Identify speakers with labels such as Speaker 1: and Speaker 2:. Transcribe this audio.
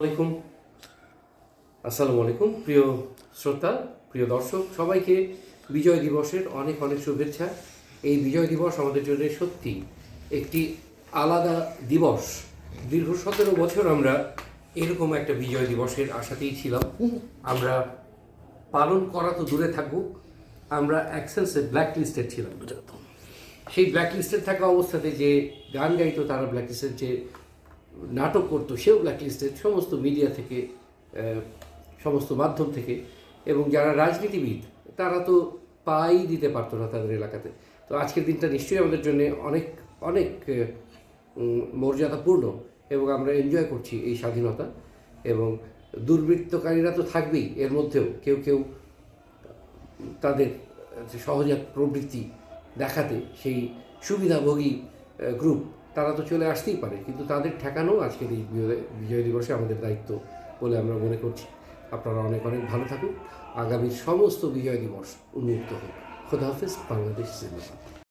Speaker 1: আলাইকুম। আসসালামু আলাইকুম, প্রিয় শ্রোতা, প্রিয় দর্শক, সবাইকে বিজয় দিবসের অনেক অনেক শুভেচ্ছা। এই বিজয় দিবস আমাদের জন্য সত্যি একটি আলাদা দিবস। দীর্ঘ সতেরো বছর আমরা এরকম একটা বিজয় দিবসের আশাতেই ছিলাম। আমরা পালন করা তো দূরে থাকুক, আমরা অ্যাক্সেন্সে ব্ল্যাক লিস্টেড ছিলাম। সেই ব্ল্যাক লিস্টেড থাকা অবস্থাতে যে গান গাইতো, তারা ব্ল্যাক লিস্টেড যে নাটক করতো, সেও ব্ল্যাক লিস্টেড সমস্ত মিডিয়া থেকে সমস্ত মাধ্যম থেকে। এবং যারা রাজনীতিবিদ, তারা তো পাই দিতে পারতো না তাদের এলাকাতে। তো আজকের দিনটা নিশ্চয়ই আমাদের জন্য অনেক অনেক মর্যাদাপূর্ণ এবং আমরা এনজয় করছি এই স্বাধীনতা। এবং দুর্বৃত্তকারীরা তো থাকবেই এর মধ্যেও। কেউ কেউ তাদের সহজাত প্রবৃত্তি দেখাতে সেই সুবিধাভোগী গ্রুপ তারা তো চলে আসতেই পারে, কিন্তু তাদের ঠেকানো আজকের এই বিজয়- দিবসে আমাদের দায়িত্ব বলে আমরা মনে করছি। আপনারা অনেক অনেক ভালো থাকুন। আগামী সমস্ত বিজয় দিবস উন্মুক্ত হোক। খোদা হাফেজ, বাংলাদেশ জিন্দাবাদ।